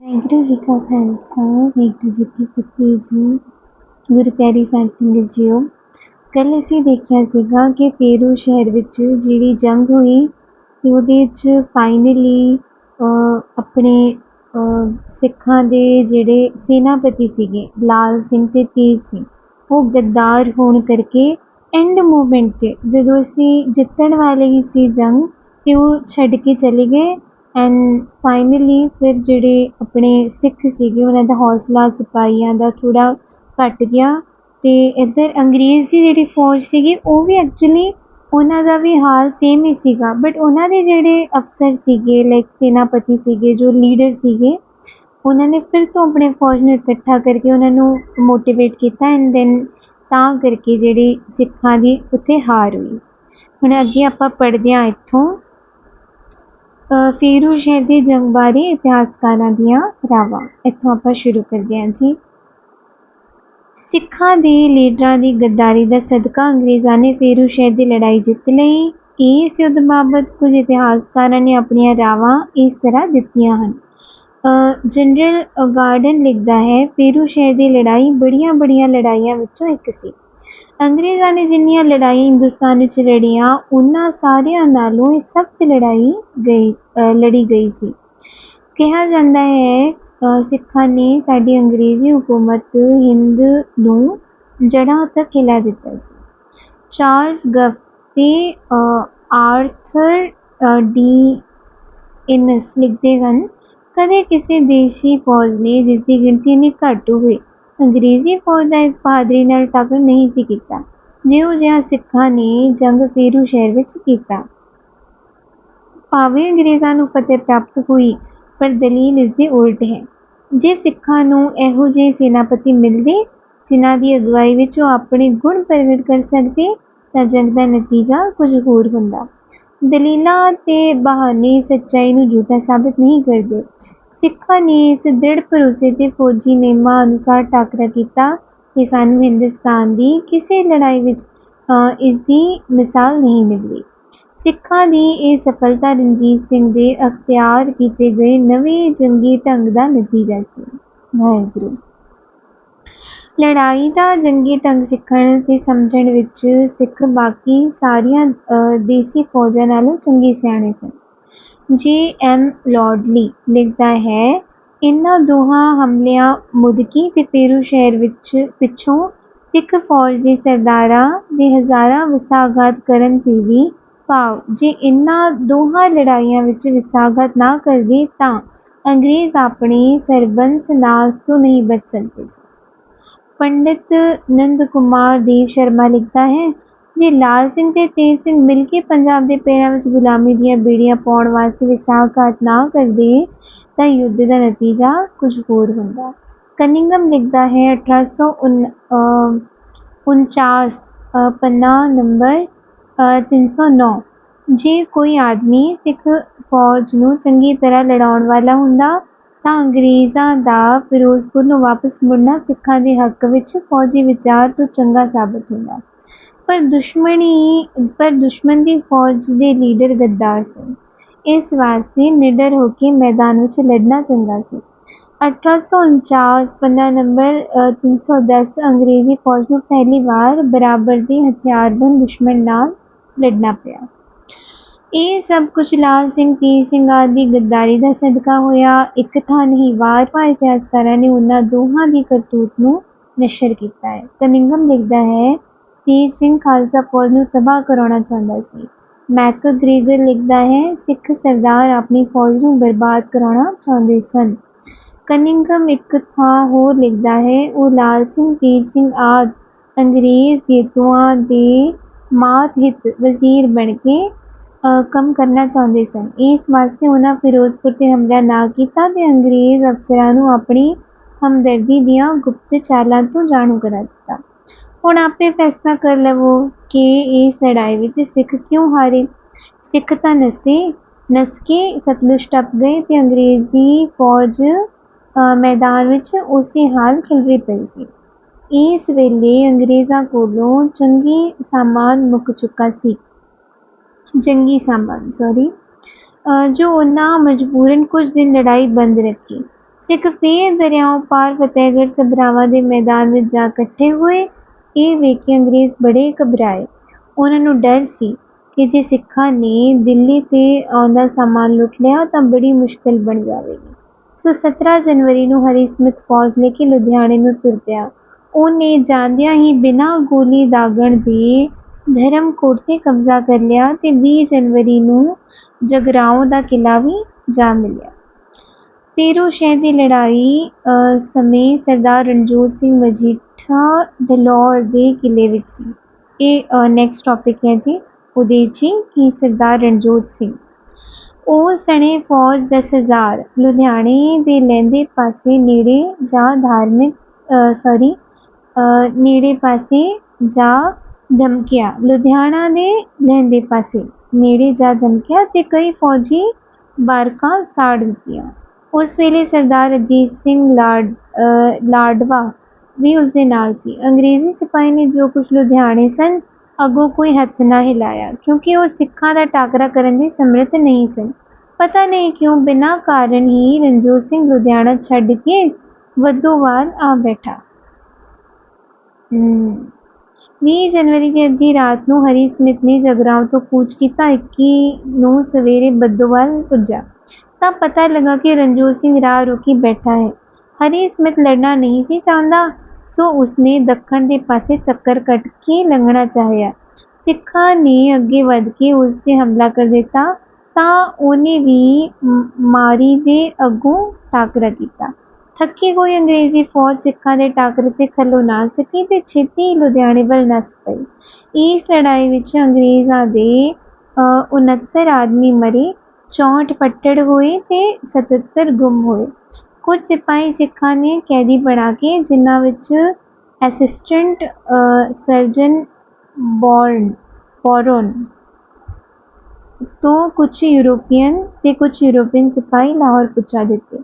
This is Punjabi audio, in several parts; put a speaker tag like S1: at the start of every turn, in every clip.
S1: ਵਾਹਿਗੁਰੂ ਜੀ ਕਾ ਖਾਲਸਾ, ਵਾਹਿਗੁਰੂ ਜੀ ਕੀ ਫਤਿਹ ਜੀ। ਗੁਰੂ ਪਿਆਰੀ ਸਾਧ ਸੰਗਤ ਜੀਓ ਕੱਲ ਅਸੀਂ ਦੇਖਿਆ ਸੀਗਾ ਕਿ ਫੇਰੂ ਸ਼ਹਿਰ ਵਿੱਚ ਜਿਹੜੀ ਜੰਗ ਹੋਈ, ਤੇ ਉਹਦੇ ਵਿੱਚ ਫਾਈਨਲੀ ਆਪਣੇ ਸਿੱਖਾਂ ਦੇ ਜਿਹੜੇ ਸੈਨਾਪਤੀ ਸੀਗੇ, ਲਾਲ ਸਿੰਘ ਤੇ ਤੇਜ ਸਿੰਘ, ਉਹ ਗੱਦਾਰ ਹੋਣ ਕਰਕੇ ਐਂਡ ਮੂਵਮੈਂਟ ਤੇ ਜਦੋਂ ਅਸੀਂ ਜਿੱਤਣ ਵਾਲੇ ਹੀ ਸੀ ਜੰਗ, ਤੇ ਉਹ ਛੱਡ ਕੇ ਚਲੇ ਗਏ ਐਂਡ ਫਾਈਨਲੀ ਫਿਰ ਜਿਹੜੇ ਆਪਣੇ ਸਿੱਖ ਸੀਗੇ, ਉਹਨਾਂ ਦਾ ਹੌਸਲਾ ਸਿਪਾਹੀਆਂ ਦਾ ਥੋੜ੍ਹਾ ਘੱਟ ਗਿਆ ਅਤੇ ਇੱਧਰ ਅੰਗਰੇਜ਼ ਦੀ ਜਿਹੜੀ ਫੌਜ ਸੀਗੀ, ਉਹ ਵੀ ਐਕਚੁਲੀ ਉਹਨਾਂ ਦਾ ਵੀ ਹਾਲ ਸੇਮ ਹੀ ਸੀਗਾ। ਬਟ ਉਹਨਾਂ ਦੇ ਜਿਹੜੇ ਅਫਸਰ ਸੀਗੇ ਲਾਈਕ ਸੈਨਾਪਤੀ ਸੀਗੇ, ਜੋ ਲੀਡਰ ਸੀਗੇ, ਉਹਨਾਂ ਨੇ ਫਿਰ ਤੋਂ ਆਪਣੇ ਫੌਜ ਨੂੰ ਇਕੱਠਾ ਕਰਕੇ ਉਹਨਾਂ ਨੂੰ ਮੋਟੀਵੇਟ ਕੀਤਾ ਐਂਡ ਦੈਨ ਤਾਂ ਕਰਕੇ ਜਿਹੜੀ ਸਿੱਖਾਂ ਦੀ ਉੱਥੇ ਹਾਰ ਹੋਈ। ਹੁਣ ਅੱਗੇ ਆਪਾਂ ਪੜ੍ਹਦੇ ਹਾਂ ਇੱਥੋਂ। ਫੇਰੂ ਸ਼ਹਿਰ ਦੀ ਜੰਗ ਬਾਰੇ ਇਤਿਹਾਸਕਾਰਾਂ ਦੀਆਂ ਰਾਵਾਂ। ਇੱਥੋਂ ਆਪਾਂ ਸ਼ੁਰੂ ਕਰਦੇ ਹਾਂ ਜੀ। ਸਿੱਖਾਂ ਦੇ ਲੀਡਰਾਂ ਦੀ ਗੱਦਾਰੀ ਦਾ ਸਦਕਾ ਅੰਗਰੇਜ਼ਾਂ ਨੇ ਫੇਰੂ ਸ਼ਹਿਰ ਦੀ ਲੜਾਈ ਜਿੱਤ ਲਈ। ਇਸ ਯੁੱਧ ਬਾਬਤ ਕੁਝ ਇਤਿਹਾਸਕਾਰਾਂ ਨੇ ਆਪਣੀਆਂ ਰਾਵਾਂ ਇਸ ਤਰ੍ਹਾਂ ਦਿੱਤੀਆਂ ਹਨ। ਜਨਰਲ ਗਾਰਡਨ ਲਿਖਦਾ ਹੈ ਫੇਰੂ ਸ਼ਹਿਰ ਦੀ ਲੜਾਈ ਬੜੀਆਂ ਬੜੀਆਂ ਲੜਾਈਆਂ ਵਿੱਚੋਂ ਇੱਕ ਸੀ। ਅੰਗਰੇਜ਼ਾਂ ਨੇ ਜਿੰਨੀਆਂ ਲੜਾਈਆਂ ਹਿੰਦੁਸਤਾਨ ਵਿੱਚ ਲੜੀਆਂ ਉਹਨਾਂ ਸਾਰਿਆਂ ਨਾਲੋਂ ਇਹ ਸਖਤ ਲੜਾਈ ਗਈ ਲੜੀ ਗਈ ਸੀ। ਕਿਹਾ ਜਾਂਦਾ ਹੈ ਸਿੱਖਾਂ ਨੇ ਸਾਡੀ ਅੰਗਰੇਜ਼ੀ ਹਕੂਮਤ ਹਿੰਦ ਨੂੰ ਜੜ੍ਹਾਂ ਤੱਕ ਹਿਲਾ ਦਿੱਤਾ ਸੀ। ਚਾਰਲਸ ਗਫ ਤੇ ਆਰਥਰ ਅ, ਡੀ ਇਨਸ ਲਿਖਦੇ ਹਨ ਕਦੇ ਕਿਸੇ ਦੇਸ਼ੀ ਫੌਜ ਨੇ ਜਿਸ ਦੀ ਗਿਣਤੀ ਇੰਨੀ ਘੱਟ ਹੋਈ ਅੰਗਰੇਜ਼ੀ ਫੌਜ ਦਾ ਇਸ ਬਹਾਦਰੀ ਨਾਲ ਟੱਕਰ ਨਹੀਂ ਸੀ ਕੀਤਾ ਜਿਹੋ ਜਿਹਾ ਸਿੱਖਾਂ ਨੇ ਜੰਗ ਫੇਰੂ ਸ਼ਹਿਰ ਵਿੱਚ ਕੀਤਾ। ਭਾਵੇਂ ਅੰਗਰੇਜ਼ਾਂ ਨੂੰ ਫਤਿਹ ਪ੍ਰਾਪਤ ਹੋਈ, ਪਰ ਦਲੀਲ ਇਸ ਦੀ ਉਲਟ ਹੈ। ਜੇ ਸਿੱਖਾਂ ਨੂੰ ਇਹੋ ਜਿਹੇ ਸੈਨਾਪਤੀ ਮਿਲਦੇ, ਜਿਨ੍ਹਾਂ ਦੀ ਅਗਵਾਈ ਵਿੱਚ ਉਹ ਆਪਣੇ ਗੁਣ ਪ੍ਰਗਟ ਕਰ ਸਕਦੇ, ਤਾਂ ਜੰਗ ਦਾ ਨਤੀਜਾ ਕੁਝ ਹੋਰ ਹੁੰਦਾ। ਦਲੀਲਾਂ ਤੇ ਬਹਾਨੇ ਸੱਚਾਈ ਨੂੰ ਝੂਠਾ ਸਾਬਤ ਨਹੀਂ ਕਰਦੇ। ਸਿੱਖਾਂ ਨੇ ਇਸ ਦ੍ਰਿੜ ਭਰੋਸੇ ਤੇ ਫੌਜੀ ਨਿਯਮਾਂ ਅਨੁਸਾਰ ਟਾਕਰਾ ਕੀਤਾ ਕਿ ਸਾਨੂੰ ਹਿੰਦੁਸਤਾਨ ਦੀ ਕਿਸੇ ਲੜਾਈ ਵਿੱਚ ਅ, ਇਸ ਦੀ ਮਿਸਾਲ ਨਹੀਂ ਮਿਲਦੀ ਸਿੱਖਾਂ ਦੀ ਇਹ ਸਫਲਤਾ ਰਣਜੀਤ ਸਿੰਘ ਦੇ ਅਖਤਿਆਰ ਕੀਤੇ ਗਏ ਨਵੇਂ ਜੰਗੀ ਢੰਗ ਦਾ ਨਤੀਜਾ ਸੀ। ਵਾਹਿਗੁਰੂ। ਲੜਾਈ ਦਾ ਜੰਗੀ ਢੰਗ ਸਿੱਖਣ ਤੇ ਸਮਝਣ ਵਿੱਚ ਸਿੱਖ ਬਾਕੀ ਸਾਰੀਆਂ ਦੇਸੀ ਫੌਜਾਂ ਨਾਲੋਂ ਚੰਗੇ ਸਿਆਣੇ ਸਨ। ਜੇ ਐਮ ਲਾਰਡਲੀ ਲਿਖਦਾ ਹੈ ਇਹਨਾਂ ਦੋਹਾਂ ਹਮਲਿਆਂ ਮੁਦਕੀ ਤੇ ਪੇਰੂ ਸ਼ਹਿਰ ਵਿੱਚ ਪਿੱਛੋਂ ਸਿੱਖ ਫੌਜ ਦੇ ਸਰਦਾਰਾਂ ਦੇ ਹਜ਼ਾਰਾਂ ਵਿਸਾਘਾਤ ਕਰਨ ਤੇ ਵੀ ਭਾਵ। ਜੇ ਇਹਨਾਂ ਦੋਹਾਂ ਲੜਾਈਆਂ ਵਿੱਚ ਵਿਸਾਘਾਤ ਨਾ ਕਰਦੇ ਤਾਂ ਅੰਗਰੇਜ਼ ਆਪਣੇ ਸਰਬੰਸ ਨਾਸ ਤੋਂ ਨਹੀਂ ਬਚ ਸਕਦੇ ਸੀ। ਪੰਡਿਤ ਨੰਦ ਕੁਮਾਰ ਦੇਵ ਸ਼ਰਮਾ ਲਿਖਦਾ ਹੈ ਜੇ ਲਾਲ ਸਿੰਘ ਤੇ ਤੇਜ ਸਿੰਘ ਮਿਲ ਕੇ ਪੰਜਾਬ ਦੇ ਪੈਰਾਂ ਵਿੱਚ ਗੁਲਾਮੀ ਦੀਆਂ ਬੇੜੀਆਂ ਪਾਉਣ ਵਾਸਤੇ ਵਿਸਾਖਾਤ ਨਾ ਕਰਦੇ ਤਾਂ ਯੁੱਧ ਦਾ ਨਤੀਜਾ ਕੁਝ ਹੋਰ ਹੁੰਦਾ। ਕਨਿੰਗਮ ਲਿਖਦਾ ਹੈ 1849 ਪੰਨਾ ਨੰਬਰ ਅ, 309 ਜੇ ਕੋਈ ਆਦਮੀ ਸਿੱਖ ਫੌਜ ਨੂੰ ਚੰਗੀ ਤਰ੍ਹਾਂ ਲੜਾਉਣ ਵਾਲਾ ਹੁੰਦਾ ਤਾਂ ਅੰਗਰੇਜ਼ਾਂ ਦਾ ਫਿਰੋਜ਼ਪੁਰ ਨੂੰ ਵਾਪਸ ਮੁੜਨਾ ਸਿੱਖਾਂ ਦੇ ਹੱਕ ਵਿੱਚ ਫੌਜੀ ਵਿਚਾਰ ਤੋਂ ਚੰਗਾ ਸਾਬਤ ਹੁੰਦਾ। ਪਰ ਦੁਸ਼ਮਣੀ ਪਰ ਦੁਸ਼ਮਣ ਦੀ ਫੌਜ ਦੇ ਲੀਡਰ ਗੱਦਾਰ ਸਨ। ਇਸ ਵਾਸਤੇ ਨਿਡਰ ਹੋ ਕੇ ਮੈਦਾਨ ਵਿੱਚ ਲੜਨਾ ਚੰਗਾ ਸੀ। 1849 ਪੰਨਾ ਨੰਬਰ ਅ, 310 ਅੰਗਰੇਜ਼ੀ ਫੌਜ ਨੂੰ ਪਹਿਲੀ ਵਾਰ ਬਰਾਬਰ ਦੇ ਹਥਿਆਰਬੰਦ ਦੁਸ਼ਮਣ ਨਾਲ ਲੜਨਾ ਪਿਆ। ਇਹ ਸਭ ਕੁਝ ਲਾਲ ਸਿੰਘ ਤੀਰ ਸਿੰਘ ਆਦਿ ਦੀ ਗੱਦਾਰੀ ਦਾ ਸਦਕਾ ਹੋਇਆ। ਇੱਕ ਥਾਂ ਨਹੀਂ ਵਾਰ-ਵਾਰ ਇਤਿਹਾਸਕਾਰਾਂ ਨੇ ਉਹਨਾਂ ਦੋਹਾਂ ਦੀ ਕਰਤੂਤ ਨੂੰ ਨਸ਼ਰ ਕੀਤਾ ਹੈ। ਕਨਿੰਗਮ ਲਿਖਦਾ ਹੈ ਤੀਰ ਸਿੰਘ ਖਾਲਸਾ ਫੌਜ ਨੂੰ ਤਬਾਹ ਕਰਾਉਣਾ ਚਾਹੁੰਦਾ ਸੀ। ਮੈਕਗ੍ਰੇਗਰ ਲਿਖਦਾ ਹੈ, ਸਿੱਖ ਸਰਦਾਰ ਆਪਣੀ ਫੌਜ ਨੂੰ ਬਰਬਾਦ ਕਰਾਉਣਾ ਚਾਹੁੰਦੇ ਸਨ। ਕਨਿੰਗਮ ਇੱਕ ਥਾਂ ਹੋਰ ਲਿਖਦਾ ਹੈ, ਉਹ ਲਾਲ ਸਿੰਘ, ਤੀਰ ਸਿੰਘ ਆਦਿ ਅੰਗਰੇਜ਼ ਜੇਤੂਆਂ ਦੇ ਮਾਤ ਹਿੱਤ ਵਜ਼ੀਰ ਬਣ ਕੇ ਕੰਮ ਕਰਨਾ ਚਾਹੁੰਦੇ ਸਨ। ਇਸ ਵਾਸਤੇ ਉਹਨਾਂ ਫਿਰੋਜ਼ਪੁਰ ਤੇ ਹਮਲਾ ਨਾ ਕੀਤਾ ਤੇ ਅੰਗਰੇਜ਼ ਅਫਸਰਾਂ ਨੂੰ ਆਪਣੀ ਹਮਦਰਦੀ ਦੀਆਂ ਗੁਪਤ ਚਾਲਾਂ ਤੋਂ ਜਾਣੂ ਕਰਾ ਦਿੱਤਾ। ਹੁਣ ਆਪੇ ਫੈਸਲਾ ਕਰ ਲਵੋ ਕਿ ਇਸ ਲੜਾਈ ਵਿੱਚ ਸਿੱਖ ਕਿਉਂ ਹਾਰੇ? ਸਿੱਖ ਤਾਂ ਨਸੇ ਨਸ ਕੇ ਸਤਲੁਜ ਟੱਪ ਗਏ ਤੇ ਅੰਗਰੇਜ਼ੀ ਫੌਜ ਮੈਦਾਨ ਵਿੱਚ ਉਸੇ ਹਾਲ ਖਿਲਰੀ ਪਈ ਸੀ। ਇਸ ਵੇਲੇ ਅੰਗਰੇਜ਼ਾਂ ਕੋਲੋਂ ਚੰਗੀ ਸਾਮਾਨ ਮੁੱਕ ਚੁੱਕਾ ਸੀ। ਜੰਗੀ ਸਾਮਾਨ ਸੌਰੀ ਜੋ ਉਹਨਾਂ ਮਜਬੂਰਨ ਕੁਝ ਦਿਨ ਲੜਾਈ ਬੰਦ ਰੱਖੀ। ਸਿੱਖ ਫੇਰ ਦਰਿਆਓਂ ਪਾਰ ਫਤਿਹਗੜ੍ਹ ਸਭਰਾਵਾਂ ਦੇ ਮੈਦਾਨ ਵਿੱਚ ਜਾ ਇਕੱਠੇ ਹੋਏ ਇਹ ਵੇਖ ਕੇ ਅੰਗਰੇਜ਼ ਬੜੇ ਘਬਰਾਏ। ਉਹਨਾਂ ਨੂੰ ਡਰ ਸੀ ਕਿ ਜੇ ਸਿੱਖਾਂ ਨੇ ਦਿੱਲੀ ਤੇ ਆਉਂਦਾ ਸਾਮਾਨ ਲੁੱਟ ਲਿਆ ਤਾਂ ਬੜੀ ਮੁਸ਼ਕਲ ਬਣ ਜਾਵੇਗੀ। ਸੋ 17 ਜਨਵਰੀ ਨੂੰ ਹਰੀ ਸਮਿਥ ਫੌਜ ਲੈ ਕੇ ਲੁਧਿਆਣੇ ਨੂੰ ਤੁਰ ਪਿਆ। ਉਹਨੇ ਜਾਂਦਿਆਂ ਹੀ ਬਿਨਾਂ ਗੋਲੀ ਦਾਗਣ ਦੇ ਧਰਮਕੋਟ ਤੇ ਕਬਜ਼ਾ ਕਰ ਲਿਆ ਤੇ 20 ਜਨਵਰੀ ਨੂੰ ਜਗਰਾਓਂ ਦਾ ਕਿਲਾ ਵੀ ਜਾ ਮਿਲਿਆ। ਫੇਰੂ ਸ਼ਹਿਰ ਦੀ ਲੜਾਈ ਸਮੇਂ ਸਰਦਾਰ ਰਣਜੋਤ ਸਿੰਘ ਮਜੀਠਾ ਡਲੌਰ ਦੇ ਕਿਲੇ ਵਿੱਚ ਸੀ। ਇਹ ਨੈਕਸਟ ਟੌਪਿਕ ਹੈ ਜੀ, ਉਹਦੇ 'ਚ ਕਿ ਸਰਦਾਰ ਰਣਜੋਤ ਸਿੰਘ। ਉਹ ਸਣੇ ਫੌਜ ਦਾ ਹਜ਼ਾਰ ਲੁਧਿਆਣੇ ਦੇ ਲਹਿੰਦੇ ਪਾਸੇ ਨੇੜੇ ਜਾਂ ਧਾਰਮਿਕ ਸੌਰੀ ਨੇੜੇ ਪਾਸੇ ਜਾਂ ਧਮਕਿਆ, ਲੁਧਿਆਣਾ ਦੇ ਲਹਿੰਦੇ ਪਾਸੇ ਨੇੜੇ ਜਾਂ ਧਮਕਿਆ ਤੇ ਕਈ ਫੌਜੀ ਬਾਰਕਾਂ ਸਾੜ ਦਿੱਤੀਆਂ। ਉਸ ਵੇਲੇ ਸਰਦਾਰ ਅਜੀਤ ਸਿੰਘ ਲਾਡ ਲਾਡਵਾ ਵੀ ਉਸ ਦੇ ਨਾਲ ਸੀ। ਅੰਗਰੇਜ਼ੀ ਸਿਪਾਹੀ ਨੇ ਜੋ ਕੁਝ ਲੁਧਿਆਣੇ ਸਨ ਅੱਗੋਂ ਕੋਈ ਹੱਥ ਨਾ ਹਿਲਾਇਆ ਕਿਉਂਕਿ ਉਹ ਸਿੱਖਾਂ ਦਾ ਟਾਕਰਾ ਕਰਨ ਦੀ ਸਮਰੱਥ ਨਹੀਂ ਸਨ। ਪਤਾ ਨਹੀਂ ਕਿਉਂ ਬਿਨਾਂ ਕਾਰਨ ਹੀ ਰਣਜੋਤ ਸਿੰਘ ਲੁਧਿਆਣਾ ਛੱਡ ਕੇ ਵੱਦੋਵਾਲ ਆ ਬੈਠਾ। ਹਮ, 20 ਜਨਵਰੀ ਦੀ ਅੱਧੀ ਰਾਤ ਨੂੰ ਹਰੀ ਸਮਿਤ ਨੇ ਜਗਰਾਓਂ ਤੋਂ ਕੂਚ ਕੀਤਾ 21 ਨੂੰ ਸਵੇਰੇ ਬੱਦੋਵਾਲ ਪੁੱਜਾ। ਤਾਂ ਪਤਾ ਲੱਗਾ ਕਿ ਰਣਜੋਤ ਸਿੰਘ ਰਾਹ ਰੁਕੀ ਬੈਠਾ ਹੈ। ਹਰੀ ਸਮਿਤ ਲੜਨਾ ਨਹੀਂ ਸੀ ਚਾਹੁੰਦਾ ਸੋ ਉਸਨੇ ਦੱਖਣ ਦੇ ਪਾਸੇ ਚੱਕਰ ਕੱਟ ਕੇ ਲੰਘਣਾ ਚਾਹਿਆ। ਸਿੱਖਾਂ ਨੇ ਅੱਗੇ ਵੱਧ ਕੇ ਉਸ ਤੇ ਹਮਲਾ ਕਰ ਦਿੱਤਾ ਤਾਂ ਉਹਨੇ ਵੀ ਮਾਰੀ ਦੇ ਅੱਗੋਂ ਟਾਕਰਾ ਕੀਤਾ। ਥੱਕੀ ਹੋਈ ਅੰਗਰੇਜ਼ੀ ਫੌਜ ਸਿੱਖਾਂ ਦੇ ਟਾਕਰੇ ਤੇ ਖਲੋ ਨਾ ਸਕੀ ਤੇ ਛੇਤੀ ਲੁਧਿਆਣੇ ਵੱਲ ਨੱਸ ਪਈ। ਇਸ ਲੜਾਈ ਵਿੱਚ ਅੰਗਰੇਜ਼ਾਂ ਦੇ ਅਹ, 69 ਆਦਮੀ ਮਰੇ। 64 ਫੱਟੜ ਹੋਏ ਤੇ 77 ਗੁੰਮ ਹੋਏ। ਕੁਝ ਸਿਪਾਹੀ ਸਿੱਖਾਂ ਨੇ ਕੈਦੀ ਬਣਾ ਕੇ, ਜਿਨ੍ਹਾਂ ਵਿੱਚ ਅਸਿਸਟੈਂਟ ਸਰਜਨ ਬੌਰਨ ਬੌਰਨ ਤੋਂ ਕੁਝ ਯੂਰੋਪੀਅਨ ਤੇ ਕੁਝ ਯੂਰੋਪੀਅਨ ਸਿਪਾਹੀ ਲਾਹੌਰ ਪੁੱਛਾ ਦਿੱਤੇ।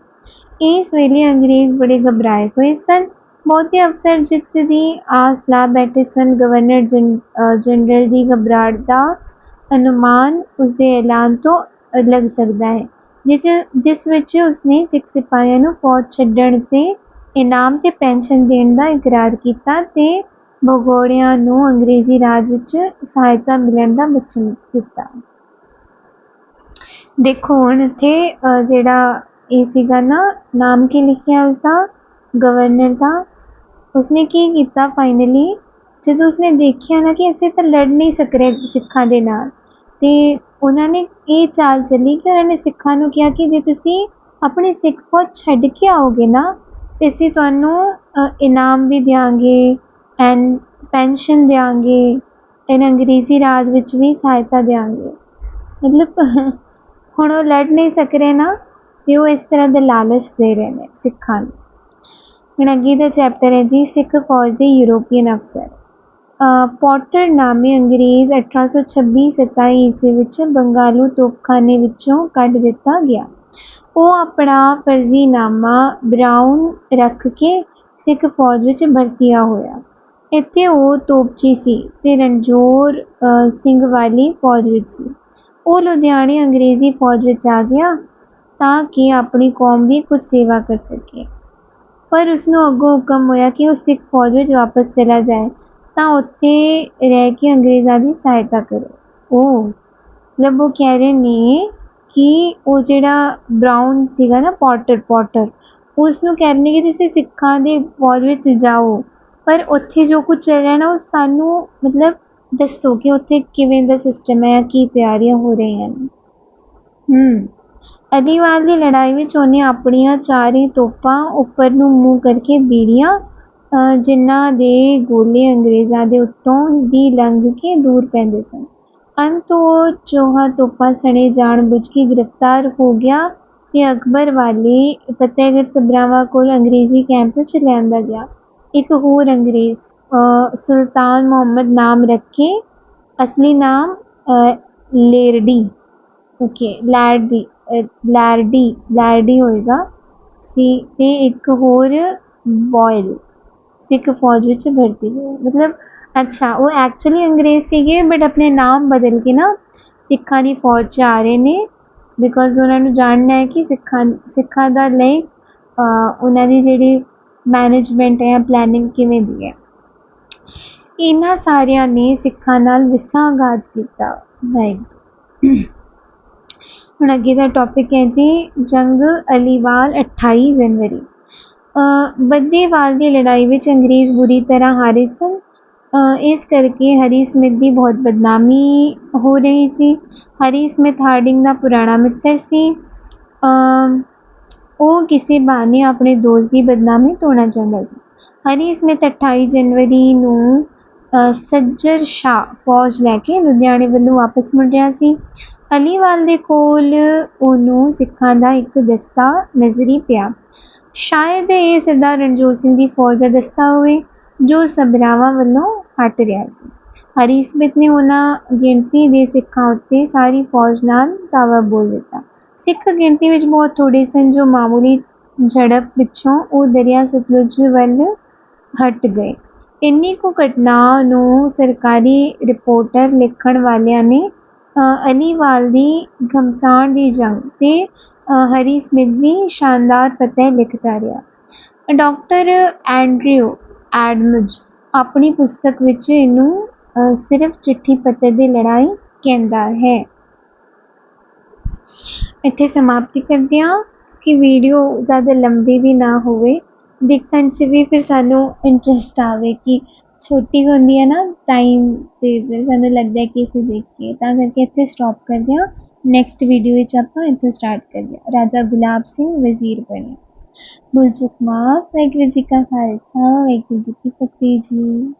S1: ਇਸ ਵੇਲੇ ਅੰਗਰੇਜ਼ ਬੜੇ ਘਬਰਾਏ ਹੋਏ ਸਨ। ਬਹੁਤੇ ਅਫਸਰ ਜਿੱਤ ਦੀ ਆਸ ਲਾ ਬੈਠੇ ਸਨ। ਗਵਰਨਰ ਜਨ- ਜਨਰਲ ਦੀ ਘਬਰਾਹਟ ਦਾ ਅਨੁਮਾਨ ਉਸਦੇ ਐਲਾਨ ਤੋਂ ਲੱਗ ਸਕਦਾ ਹੈ। ਜਿਸ ਜਿਸ ਵਿੱਚ ਉਸਨੇ ਸਿੱਖ ਸਿਪਾਹੀਆਂ ਨੂੰ ਫੌਜ ਛੱਡਣ ਤੇ ਇਨਾਮ ਤੇ ਪੈਨਸ਼ਨ ਦੇਣ ਦਾ ਇਕਰਾਰ ਕੀਤਾ ਤੇ ਭਗੌੜਿਆਂ ਨੂੰ ਅੰਗਰੇਜ਼ੀ ਰਾਜ ਵਿੱਚ ਸਹਾਇਤਾ ਮਿਲਣ ਦਾ ਵਚਨ ਦਿੱਤਾ। ਦੇਖੋ, ਹੁਣ ਇੱਥੇ ਜਿਹੜਾ ਇਹ ਸੀਗਾ ਨਾ, ਨਾਮ ਕੀ ਲਿਖਿਆ ਉਸਦਾ? ਗਵਰਨਰ ਦਾ। ਉਸਨੇ ਕੀ ਕੀਤਾ ਫਾਈਨਲੀ ਜਦੋਂ ਉਸਨੇ ਦੇਖਿਆ ਨਾ ਕਿ ਅਸੀਂ ਤਾਂ ਲੜ ਨਹੀਂ ਸਕ ਰਹੇ ਸਿੱਖਾਂ ਦੇ ਨਾਲ ਤੇ ਉਹਨਾਂ ਨੇ ਇਹ ਚਾਲ ਚੱਲੀ ਕਿ ਉਹਨਾਂ ਨੇ ਸਿੱਖਾਂ ਨੂੰ ਕਿਹਾ ਕਿ ਜੇ ਤੁਸੀਂ ਆਪਣੀ ਸਿੱਖ ਫੌਜ ਛੱਡ ਕੇ ਆਓਗੇ ਨਾ, ਤੇ ਅਸੀਂ ਤੁਹਾਨੂੰ ਇਨਾਮ ਵੀ ਦਿਆਂਗੇ ਐਂਡ ਪੈਨਸ਼ਨ ਦਿਆਂਗੇ, ਐਨ ਅੰਗਰੇਜ਼ੀ ਰਾਜ ਵਿੱਚ ਵੀ ਸਹਾਇਤਾ ਦਿਆਂਗੇ। ਮਤਲਬ, ਹੁਣ ਉਹ ਲੜ ਨਹੀਂ ਸਕ ਰਹੇ ਨਾ, ਤੇ ਉਹ ਇਸ ਤਰ੍ਹਾਂ ਦੇ ਲਾਲਚ ਦੇ ਰਹੇ ਨੇ ਸਿੱਖਾਂ ਨੂੰ। ਹੁਣ ਅੱਗੇ ਦਾ ਚੈਪਟਰ ਹੈ ਜੀ, ਸਿੱਖ ਫੌਜ ਦੇ ਯੂਰੋਪੀਅਨ ਅਫਸਰ। ਪੋਟਰ ਨਾਮੇ ਅੰਗਰੇਜ਼ 1826 27 ਈਸਵੀ ਵਿੱਚ ਬੰਗਾਲੂ ਤੋਪਖਾਨੇ ਵਿੱਚੋਂ ਕੱਢ ਦਿੱਤਾ ਗਿਆ। ਉਹ ਆਪਣਾ ਫਰਜ਼ੀਨਾਮਾ ਬਰਾਊਨ ਰੱਖ ਕੇ ਸਿੱਖ ਫੌਜ ਵਿੱਚ ਭਰਤੀਆ ਹੋਇਆ। ਇੱਥੇ ਉਹ ਤੋਪਚੀ ਸੀ ਤੇ ਰਣਜੋਰ ਸਿੰਘ ਵਾਲੀ ਫੌਜ ਵਿੱਚ ਸੀ। ਉਹ ਲੁਧਿਆਣੇ ਅੰਗਰੇਜ਼ੀ ਫੌਜ ਵਿੱਚ ਆ ਗਿਆ ਤਾਂ ਕਿ ਆਪਣੀ ਕੌਮ ਦੀ ਕੁਝ ਸੇਵਾ ਕਰ ਸਕੇ। ਪਰ ਉਸਨੂੰ ਅੱਗੋਂ ਹੁਕਮ ਹੋਇਆ ਕਿ ਉਹ ਸਿੱਖ ਫੌਜ ਵਿੱਚ ਵਾਪਸ ਚਲਾ ਜਾਏ। ਤਾਂ ਉੱਥੇ ਰਹਿ ਕੇ ਅੰਗਰੇਜ਼ਾਂ ਦੀ ਸਹਾਇਤਾ ਕਰੋ। ਉਹ ਮਤਲਬ ਉਹ ਕਹਿ ਰਹੇ ਨੇ ਕਿ ਉਹ ਜਿਹੜਾ ਬਰਾਊਨ ਸੀਗਾ ਨਾ ਪੋਟਰ ਪੋਟਰ ਉਸ ਨੂੰ ਕਹਿ ਰਹੇ ਨੇ ਕਿ ਤੁਸੀਂ ਸਿੱਖਾਂ ਦੇ ਫੌਜ ਵਿੱਚ ਜਾਓ, ਪਰ ਉੱਥੇ ਜੋ ਕੁਝ ਚੱਲ ਰਿਹਾ ਨਾ ਉਹ ਸਾਨੂੰ ਮਤਲਬ ਦੱਸੋ ਕਿ ਉੱਥੇ ਕਿਵੇਂ ਦਾ ਸਿਸਟਮ ਹੈ, ਕੀ ਤਿਆਰੀਆਂ ਹੋ ਰਹੀਆਂ ਹਨ ਹੂੰ ਅਲੀਵਾਲ ਦੀ ਲੜਾਈ ਵਿੱਚ ਉਹਨੇ ਆਪਣੀਆਂ ਚਾਰੇ ਤੋਪਾਂ ਉੱਪਰ ਨੂੰ ਮੂੰਹ ਕਰਕੇ ਬੀੜੀਆਂ ਜਿਨ੍ਹਾਂ ਦੇ ਗੋਲੇ ਅੰਗਰੇਜ਼ਾਂ ਦੇ ਉੱਤੋਂ ਦੀ ਲੰਘ ਕੇ ਦੂਰ ਪੈਂਦੇ ਸਨ। ਅੰਤ ਉਹ ਚੌਹਾਂ ਤੋਪਾਂ ਸਣੇ ਜਾਣ ਬੁੱਝ ਕੇ ਗ੍ਰਿਫਤਾਰ ਹੋ ਗਿਆ ਤੇ ਅਕਬਰ ਵਾਲੇ ਫਤਿਹਗੜ੍ਹ ਸਭਰਾਵਾਂ ਕੋਲ ਅੰਗਰੇਜ਼ੀ ਕੈਂਪ ਵਿੱਚ ਲਿਆਂਦਾ ਗਿਆ। ਇੱਕ ਹੋਰ ਅੰਗਰੇਜ਼ ਸੁਲਤਾਨ ਮੁਹੰਮਦ ਨਾਮ ਰੱਖੇ ਅਸਲੀ ਨਾਮ ਲੇਰਡੀ। ਓਕੇ ਲੈਰਡੀ ਅ, ਲੈਰਡੀ ਲੈਰਡੀ ਹੋਏਗਾ। ਸੀ ਤੇ ਇੱਕ ਹੋਰ ਬੋਇਲ। ਸਿੱਖ ਫੌਜ ਵਿੱਚ ਭਰਤੀ ਹੋਏ। ਮਤਲਬ, ਅੱਛਾ, ਉਹ ਐਕਚੁਅਲੀ ਅੰਗਰੇਜ਼ ਸੀਗੇ ਬਟ ਆਪਣੇ ਨਾਮ ਬਦਲ ਕੇ ਨਾ ਸਿੱਖਾਂ ਦੀ ਫੌਜ 'ਚ ਆ ਰਹੇ ਨੇ ਬਿਕੋਜ਼ ਉਹਨਾਂ ਨੂੰ ਜਾਣਨਾ ਹੈ ਕਿ ਸਿੱਖਾਂ ਸਿੱਖਾਂ ਦਾ ਲਈ ਉਹਨਾਂ ਦੀ ਜਿਹੜੀ ਮੈਨੇਜਮੈਂਟ ਹੈ ਪਲੈਨਿੰਗ ਕਿਵੇਂ ਦੀ ਹੈ। ਇਹਨਾਂ ਸਾਰਿਆਂ ਨੇ ਸਿੱਖਾਂ ਨਾਲ ਵਿਸਾਘਾਤ ਕੀਤਾ। ਵਾਹਿਗੁਰੂ। ਹੁਣ ਅੱਗੇ ਦਾ ਟੌਪਿਕ ਹੈ ਜੀ, ਜੰਗ ਅਲੀਵਾਲ 28 ਜਨਵਰੀ। ਬੱਦੇਵਾਲ ਦੀ ਲੜਾਈ ਵਿੱਚ ਅੰਗਰੇਜ਼ ਬੁਰੀ ਤਰ੍ਹਾਂ ਹਾਰੇ ਸਨ। ਇਸ ਕਰਕੇ ਹਰੀ ਸਮਿਥ ਦੀ ਬਹੁਤ ਬਦਨਾਮੀ ਹੋ ਰਹੀ ਸੀ। ਹਰੀ ਸਮਿਥ ਹਾਰਡਿੰਗ ਦਾ ਪੁਰਾਣਾ ਮਿੱਤਰ ਸੀ। ਉਹ ਕਿਸੇ ਬਹਾਨੇ ਆਪਣੇ ਦੋਸਤ ਦੀ ਬਦਨਾਮੀ ਧੋਣਾ ਚਾਹੁੰਦਾ ਸੀ। ਹਰੀ ਸਮਿਥ 28 ਜਨਵਰੀ ਨੂੰ ਸੱਜਰ ਸ਼ਾਹ ਫੌਜ ਲੈ ਕੇ ਲੁਧਿਆਣੇ ਵੱਲੋਂ ਵਾਪਸ ਮੁੜ ਰਿਹਾ ਸੀ। ਅਲੀਵਾਲ ਦੇ ਕੋਲ ਉਹਨੂੰ ਸਿੱਖਾਂ ਦਾ ਇੱਕ ਦਸਤਾ ਨਜ਼ਰੀ ਪਿਆ। ਸ਼ਾਇਦ ਇਹ ਸਰਦਾਰ ਰਣਜੋਤ ਸਿੰਘ ਦੀ ਫੌਜ ਦਾ ਦਸਤਾ ਹੋਵੇ, ਜੋ ਸਭਰਾਵਾਂ ਵੱਲੋਂ ਹਟ ਰਿਹਾ ਸੀ। ਹਰੀ ਸਮਿਥ ਨੇ ਉਹਨਾਂ ਗਿਣਤੀ ਦੇ ਸਿੱਖਾਂ ਉੱਤੇ ਸਾਰੀ ਫੌਜ ਨਾਲ ਦਾਅਵਾ ਬੋਲ ਦਿੱਤਾ। ਸਿੱਖ ਗਿਣਤੀ ਵਿੱਚ ਬਹੁਤ ਥੋੜੇ ਸਨ ਜੋ ਮਾਮੂਲੀ ਝੜਪ ਪਿੱਛੋਂ ਉਹ ਦਰਿਆ ਸਤਲੁਜ ਵੱਲ ਹਟ ਗਏ। ਇੰਨੀ ਕੁ ਘਟਨਾ ਨੂੰ ਸਰਕਾਰੀ ਰਿਪੋਰਟਰ ਲਿਖਣ ਵਾਲਿਆਂ ਨੇ ਅਲੀਵਾਲ ਦੀ ਘਮਸਾਣ ਦੀ ਜੰਗ ਤੇ ਹਰੀ ਸਮਿਥ ਦੀ ਸ਼ਾਨਦਾਰ ਫਤਿਹ ਲਿਖਦਾ ਰਿਹਾ। ਡਾਕਟਰ ਐਂਡਰਿਊ ਐਡਮਜ ਆਪਣੀ ਪੁਸਤਕ ਵਿੱਚ ਇਹਨੂੰ ਸਿਰਫ ਚਿੱਠੀ ਪੱਤਰ ਦੀ ਲੜਾਈ ਕਹਿੰਦਾ ਹੈ। ਇੱਥੇ ਸਮਾਪਤੀ ਕਰਦੇ ਹਾਂ ਕਿ ਵੀਡੀਓ ਜ਼ਿਆਦਾ ਲੰਬੀ ਵੀ ਨਾ ਹੋਵੇ। ਦੇਖਣ 'ਚ ਵੀ ਫਿਰ ਸਾਨੂੰ ਇੰਟਰਸਟ ਆਵੇ ਕਿ ਛੋਟੀ ਹੁੰਦੀ ਹੈ ਨਾ ਟਾਈਮ ਤੇ ਫਿਰ ਸਾਨੂੰ ਲੱਗਦਾ ਕਿ ਅਸੀਂ ਦੇਖੀਏ। ਤਾਂ ਕਰਕੇ ਇੱਥੇ ਸਟਾਪ ਕਰਦੇ ਹਾਂ। ਨੈਕਸਟ ਵੀਡੀਓ ਵਿੱਚ ਆਪਾਂ ਇੱਥੋਂ ਸਟਾਰਟ ਕਰੀਏ। ਰਾਜਾ ਗੁਲਾਬ ਸਿੰਘ, ਵਜ਼ੀਰ ਬਣਿਆ। ਭੁੱਲ ਮਾਸ, ਵਾਹਿਗੁਰੂ ਜੀ ਕਾ ਖਾਲਸਾ, ਵਾਹਿਗੁਰੂ ਜੀ ਕੀ ਫਤਿਹ ਜੀ।